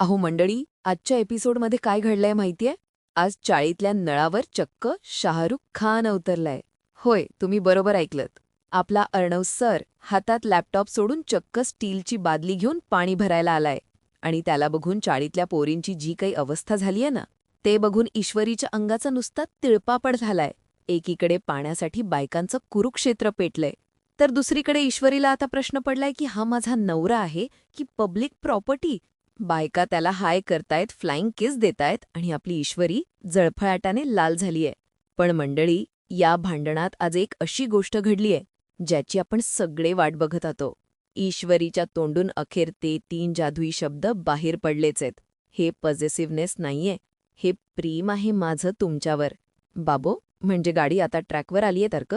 अहो मंडळी आजच्या एपिसोडमध्ये काय घडलंय माहितीये? आज चाळीतल्या नळावर चक्क शाहरुख खान अवतरलाय. होय तुम्ही बरोबर ऐकलत. आपला अर्णव सर हातात लॅपटॉप सोडून चक्क स्टीलची बादली घेऊन पाणी भरायला आलाय. आणि त्याला बघून चाळीतल्या पोरींची जी काही अवस्था झालीये ना ते बघून ईश्वरीच्या अंगाचा नुसता तिळपापड झालाय. एकीकडे पाण्यासाठी बायकांचं कुरुक्षेत्र पेटलंय. तर दुसरीकडे ईश्वरीला आता प्रश्न पडलाय की हा माझा नवरा आहे की पब्लिक प्रॉपर्टी बायका त्याला हाय करतायत फ्लाइंग किस देतायत आणि आपली ईश्वरी जळफळाटाने लाल झालीय. पण मंडळी या भांडणात आज एक अशी गोष्ट घडलीय ज्याची आपण सगळे वाट बघत आतो. ईश्वरीच्या तोंडून अखेर ते तीन जादुई शब्द बाहेर पडलेच आहेत हे पॉझिटिव्हनेस नाहीये. हे प्रेम आहे माझं तुमच्यावर. बाबो म्हणजे गाडी आता ट्रॅकवर आलीये तर्क?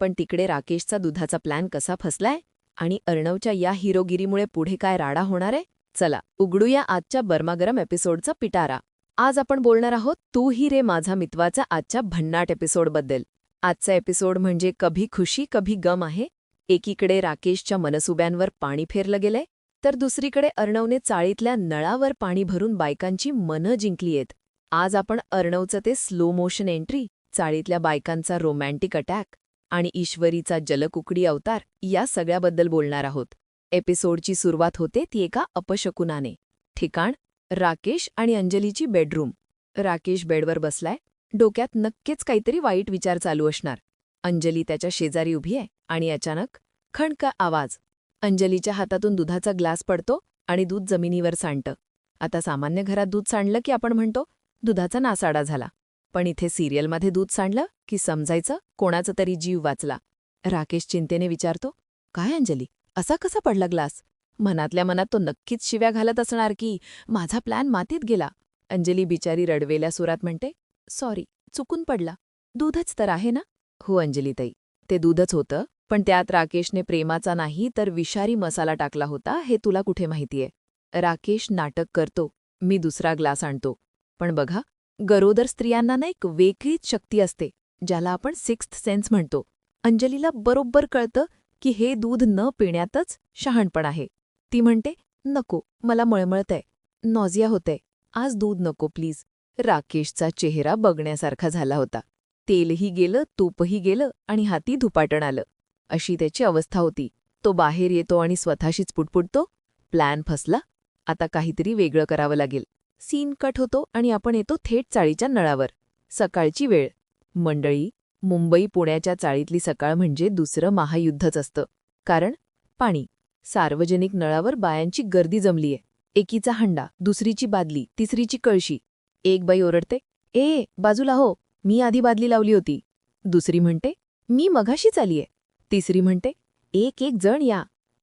पण तिकडे राकेशचा दुधाचा प्लॅन कसा फसलाय? आणि अर्णवच्या या हिरोगिरीमुळे पुढे काय राडा होणार? आहे चला उघडूया आजच्या बर्मागरम एपिसोडचा पिटारा. आज आपण बोलणार आहोत तू ही रे माझा मित्वाचा आजच्या भन्नाट एपिसोडबद्दल. आजचा एपिसोड म्हणजे कभी खुशी कभी गम आहे. एकीकडे राकेशच्या मनसुब्यांवर पाणी फेरलं गेलंय तर दुसरीकडे अर्णवने चाळीतल्या नळावर पाणी भरून बायकांची मनं जिंकलीयेत आज आपण अर्णवचं ते स्लो मोशन एंट्री चाळीतल्या बायकांचा रोमॅन्टिक अटॅक आणि ईश्वरीचा जलकुकडी अवतार या सगळ्याबद्दल बोलणार आहोत. एपिसोडची सुरुवात होते ती एका अपशकुनाने. ठिकाण राकेश आणि अंजलीची बेडरूम. राकेश बेडवर बसलाय. डोक्यात नक्कीच काहीतरी वाईट विचार चालू असणार. अंजली त्याच्या शेजारी उभी आहे आणि अचानक खणक आवाज. अंजलीच्या हातातून दुधाचा ग्लास पडतो आणि दूध जमिनीवर सांडतं. आता सामान्य घरात दूध सांडलं की आपण म्हणतो दुधाचा नासाडा झाला. पण इथे सिरियलमध्ये दूध सांडलं की समजायचं कोणाचा तरी जीव वाचला. राकेश चिंतेने विचारतो काय अंजली? असा कसा पडला ग्लास मनातल्या मनात तो नक्कीच शिव्या घालत असणार की माझा प्लॅन मातीत गेला. अंजली बिचारी रडवेल्या सुरात म्हणते सॉरी चुकून पडला. दूधच तर आहे ना? हो अंजलीताई. ते दूधच होतं पण त्यात राकेशने प्रेमाचा नाही तर विषारी मसाला टाकला होता हे तुला कुठे माहितीये? राकेश नाटक करतो मी दुसरा ग्लास आणतो. पण बघा गरोदर स्त्रियांना ना एक वेगळीच शक्ती असते ज्याला आपण सिक्स्थ सेन्स म्हणतो. अंजलीला बरोबर कळतं की हे दूध न पिण्यातच शहाणपण आहे. ती म्हणते नको मला मळमळतंय. नॉझिया होतंय. आज दूध नको प्लीज. राकेशचा चेहरा बघण्यासारखा झाला होता. तेलही गेलं तूपही गेलं आणि हाती धुपाटण आलं. अशी त्याची अवस्था होती. तो बाहेर येतो आणि स्वतःशीच पुटपुटतो. प्लॅन फसला. आता काहीतरी वेगळं करावं लागेल. सीन कट होतो आणि आपण येतो थेट चाळीच्या नळावर. सकाळची वेळ. मंडळी मुंबई पुण्याच्या चाळीतली सकाळ म्हणजे दुसरं महायुद्धच असतं. कारण पाणी सार्वजनिक नळावर बायांची गर्दी जमलीये. एकीचा हंडा दुसरीची बादली तिसरीची कळशी. एक बाई ओरडते ए बाजूला हो मी आधी बादली लावली होती. दुसरी म्हणते मी मघाशीच आलीये. तिसरी म्हणते एक एक जण या.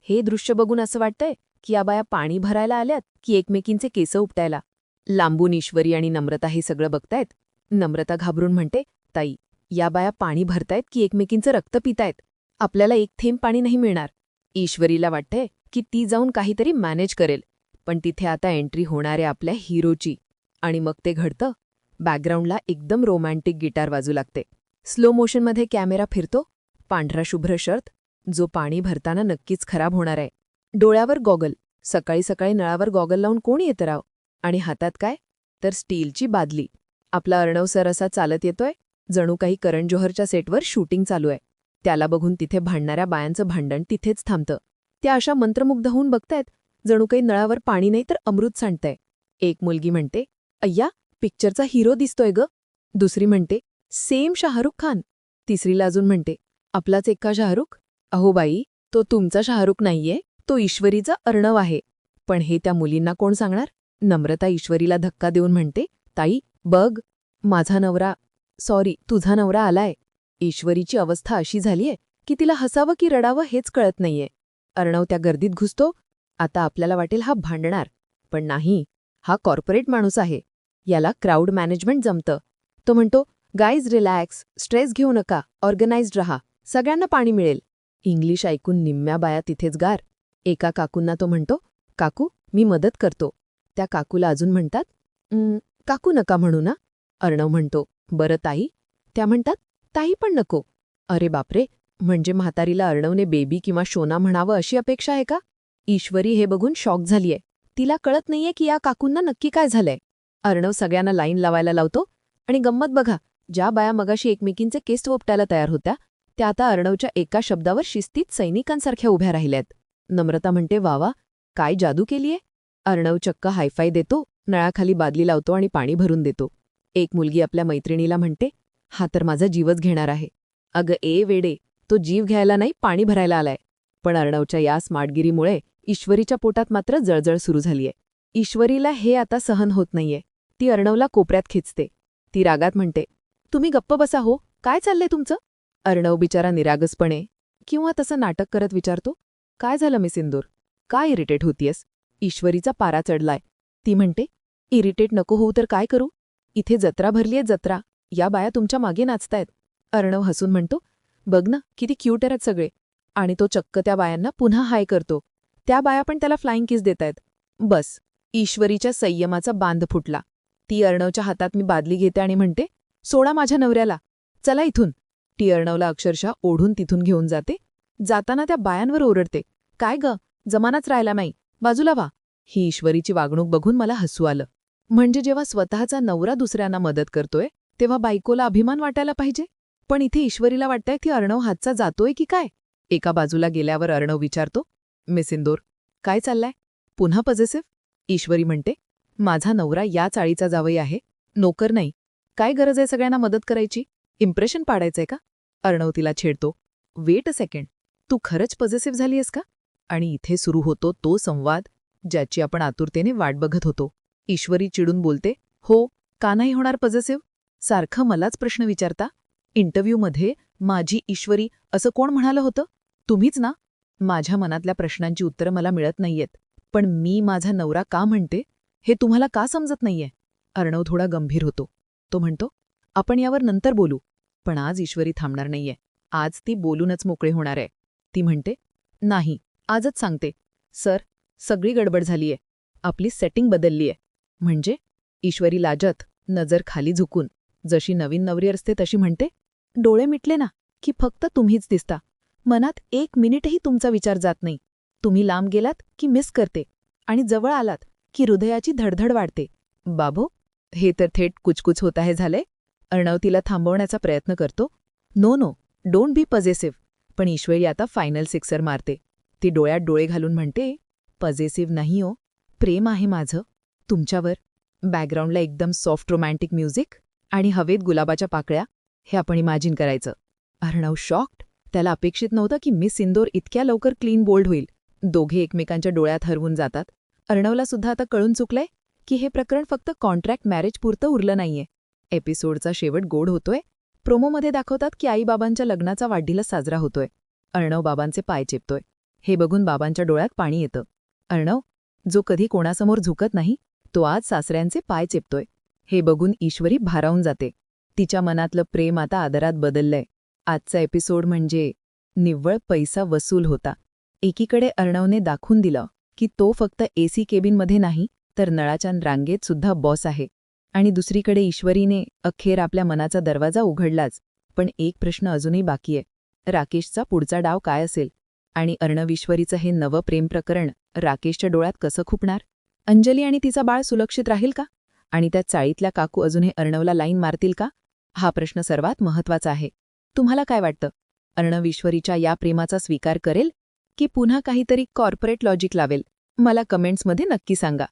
हे दृश्य बघून असं वाटतंय की या बाया पाणी भरायला आल्यात की एकमेकींचे केस उपटायला. लांबून ईश्वरी आणि नम्रता हे सगळं बघतायत. नम्रता घाबरून म्हणते ताई या बाया पाणी भरतायत की एकमेकींचं रक्त पितायत. आपल्याला एक थेंब पाणी नाही मिळणार. ईश्वरीला वाटतंय की ती जाऊन काहीतरी मॅनेज करेल. पण तिथे आता एंट्री होणाऱ्या आपल्या हिरोची. आणि मग ते घडतं. बॅकग्राऊंडला एकदम रोमॅन्टिक गिटार वाजू लागते. स्लो मोशनमध्ये कॅमेरा फिरतो. पांढरा शुभ्र शर्ट. जो पाणी भरताना नक्कीच खराब होणार आहे. डोळ्यावर गॉगल. सकाळी सकाळी नळावर गॉगल लावून कोण येतं राव? आणि हातात काय? तर स्टीलची बादली. आपला अर्णव सर असा चालत येतोय. जणू काही करण जोहरच्या सेटवर शूटिंग चालू आहे. त्याला बघून तिथे भांडणाऱ्या बायांचं भांडण तिथेच थांबतं. त्या अशा मंत्रमुग्ध होऊन बघतायत जणू काही नळावर पाणी नाही तर अमृत सांडतंय. एक मुलगी म्हणते अय्या पिक्चरचा हिरो दिसतोय ग. दुसरी म्हणते सेम शाहरुख खान. तिसरीला अजून म्हणते आपलाच एका शाहरुख? अहो बाई तो तुमचा शाहरुख नाहीये तो ईश्वरीचा अर्णव आहे. पण हे त्या मुलींना कोण सांगणार? नम्रता ईश्वरीला धक्का देऊन म्हणते ताई बघ माझा नवरा सॉरी तुझा नवरा आलाय. ईश्वरीची अवस्था अशी झालीय की तिला हसावं की रडावं हेच कळत नाहीये. अर्णव त्या गर्दीत घुसतो. आता आपल्याला वाटेल हा भांडणार पण नाही. हा कॉर्पोरेट माणूस आहे. याला क्राऊड मॅनेजमेंट जमतं. तो म्हणतो गाईज रिलॅक्स. स्ट्रेस घेऊ नका. ऑर्गनाइज्ड रहा. सगळ्यांना पाणी मिळेल. इंग्लिश ऐकून निम्म्या बाया तिथेच गार. एका काकूंना तो म्हणतो काकू मी मदत करतो. त्या काकूला अजून म्हणतात काकू नका म्हणू ना. अर्णव म्हणतो बरं ताई. त्या म्हणतात ताई पण नको. अरे बापरे! म्हणजे म्हातारीला अर्णवने बेबी किंवा शोना म्हणावं अशी अपेक्षा आहे का? ईश्वरी हे बघून शॉक झालीये. तिला कळत नाहीये की या काकूंना नक्की काय झालंय. अर्णव सगळ्यांना लाईन लावायला लावतो आणि गंमत बघा ज्या बाया मगाशी एकमेकींचे केस ओपटायला तयार होत्या त्या आता अर्णवच्या एका शब्दावर शिस्तीत सैनिकांसारख्या उभ्या राहिल्यात. नम्रता म्हणते वावा काय जादू केलीये? अर्णव चक्क हायफाय देतो नळाखाली बादली लावतो आणि पाणी भरून देतो. एक मुलगी आपल्या मैत्रिणीला म्हणते हा तर माझा जीवच घेणार आहे. अगं ए वेडे तो जीव घ्यायला नाही पाणी भरायला आलाय. पण अर्णवच्या या स्मार्टगिरीमुळे ईश्वरीच्या पोटात मात्र जळजळ सुरू झालीये. ईश्वरीला हे आता सहन होत नाहीये. ती अर्णवला कोपऱ्यात खिचते. ती रागात म्हणते तुम्ही गप्प बसा हो काय चाललंय तुमचं? अर्णव बिचारा निरागसपणे किंवा तसं नाटक करत विचारतो काय झालं मी सिंदूर काय इरिटेट होतीयस? ईश्वरीचा पारा चढलाय. ती म्हणते इरिटेट नको होऊ तर काय करू? इथे जत्रा भरलीये जत्रा. या बाया तुमच्या मागे नाचतायत. अर्णव हसून म्हणतो बघ ना किती क्यूट आहेत सगळे. आणि तो चक्क त्या बायांना पुन्हा हाय करतो. त्या बाया पण त्याला फ्लाईंग किस देतायत. बस ईश्वरीच्या संयमाचा बांध फुटला. ती अर्णवच्या हातात मी बादली घेते आणि म्हणते सोडा माझ्या नवऱ्याला. चला इथून. ती अर्णवला अक्षरशः ओढून तिथून घेऊन जाते. जाताना त्या बायांवर ओरडते काय ग? जमानाच राहिला नाही. बाजूला वा ही ईश्वरीची वागणूक बघून मला हसू आलं. म्हणजे जेव्हा स्वतःचा नवरा दुसऱ्यांना मदत करतोय तेव्हा बायकोला अभिमान वाटायला पाहिजे? पण इथे ईश्वरीला वाटतंय की अर्णव हातचा जातोय की काय? एका बाजूला गेल्यावर अर्णव विचारतो मिस इंदोर काय चाललाय? पुन्हा पॉझिटिव्ह? ईश्वरी म्हणते माझा नवरा या चाळीचा जावई आहे नोकर नाही. काय गरज आहे सगळ्यांना मदत करायची? इम्प्रेशन पाडायचंय का? अर्णव तिला छेडतो वेट अ सेकंड तू खरंच पॉझिटिव्ह झालीयस का? आणि इथे सुरू होतो तो संवाद ज्याची आपण आतुरतेने वाट बघत होतो. ईश्वरी चिडून बोलते हो का नाही होणार पॉझिटिव्ह सारखं मलाच प्रश्न विचारता. इंटरव्ह्यूमध्ये माझी ईश्वरी असं कोण म्हणालं होतं? तुम्हीच ना? माझ्या मनातल्या प्रश्नांची उत्तरं मला मिळत नाहीयेत. पण मी माझा नवरा का म्हणते? हे तुम्हाला का समजत नाहीये? अर्णव थोडा गंभीर होतो. तो म्हणतो आपण यावर नंतर बोलू. पण आज ईश्वरी थांबणार नाहीये. आज ती बोलूनच मोकळे होणार आहे. ती म्हणते नाही आजच सांगते. सर सगळी गडबड झालीये. आपली सेटिंग बदललीये. म्हणजे? ईश्वरी लाजत नजर खाली झुकून जशी नवीन नवरी असते तशी म्हणते डोळे मिटले ना की फक्त तुम्हीच दिसता. मनात एक मिनिटही तुमचा विचार जात नाही. तुम्ही लांब गेलात की मिस करते आणि जवळ आलात की हृदयाची धडधड वाढते. बाबो हे तर थेट कुचकुच होत आहे झालंय. अर्णव तिला थांबवण्याचा प्रयत्न करतो. No no don't be possessive. पण ईश्वरी आता फायनल सिक्सर मारते. ती डोळ्यात डोळे घालून म्हणते पजेसिव्ह नाही हो प्रेम आहे माझं. तुमच्यावर? बॅकग्राऊंडला एकदम सॉफ्ट रोमॅन्टिक म्युझिक आणि हवेत गुलाबाच्या पाकळ्या हे आपण इमॅजिन करायचं. अर्णव शॉक्ड. त्याला अपेक्षित नव्हतं की मिस इंदोर इतक्या लवकर क्लीन बोल्ड होईल. दोघे एकमेकांच्या डोळ्यात हरवून जातात. अर्णवला सुद्धा आता कळून चुकलंय की हे प्रकरण फक्त कॉन्ट्रॅक्ट मॅरेज पुरतं उरलं नाहीये. एपिसोडचा शेवट गोड होतोय. प्रोमोमध्ये दाखवतात की आईबाबांच्या लग्नाचा वाढदिवस साजरा होतोय. अर्णव बाबांचे पाय चेपतोय. हे बघून बाबांच्या डोळ्यात पाणी येतं. अर्णव जो कधी कोणासमोर झुकत नाही तो आज सासऱ्यांचे पाय चेपतोय. हे बघून ईश्वरी भारावून जाते. तिच्या मनातलं प्रेम आता आदरात बदललंय. आजचा एपिसोड म्हणजे निव्वळ पैसा वसूल होता. एकीकडे अर्णवने दाखवून दिलं की तो फक्त एसी केबिनमध्ये नाही तर नळाच्या रांगेत सुद्धा बॉस आहे. आणि दुसरीकडे ईश्वरीने अखेर आपल्या मनाचा दरवाजा उघडलाच पण एक प्रश्न अजूनही बाकी आहे. राकेशचा पुढचा डाव काय असेल? आणि अर्णवीश्वरीचं हे नवं प्रेम प्रकरण राकेशच्या डोळ्यात कसं खुपणार? अंजली आणि तिचा बाळ सुरक्षित राहील का? आणि त्या चाळीतल्या काकू अजूनही अर्णवला लाईन मारतील का? हा प्रश्न सर्वात महत्त्वाचा आहे. तुम्हाला काय वाटतं? अर्णव ईश्वरीच्या या प्रेमाचा स्वीकार करेल की पुन्हा काहीतरी कॉर्पोरेट लॉजिक लावेल? मला कमेंट्समध्ये नक्की सांगा.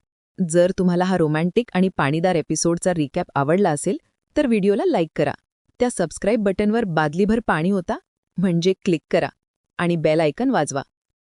जर तुम्हाला हा रोमॅन्टिक आणि पाणीदार एपिसोडचा रिकॅप आवडला असेल तर व्हिडिओला लाईक करा. त्या सबस्क्राईब बटनवर बादलीभर पाणी होता म्हणजे क्लिक करा. आणि बेल आयकन वाजवा.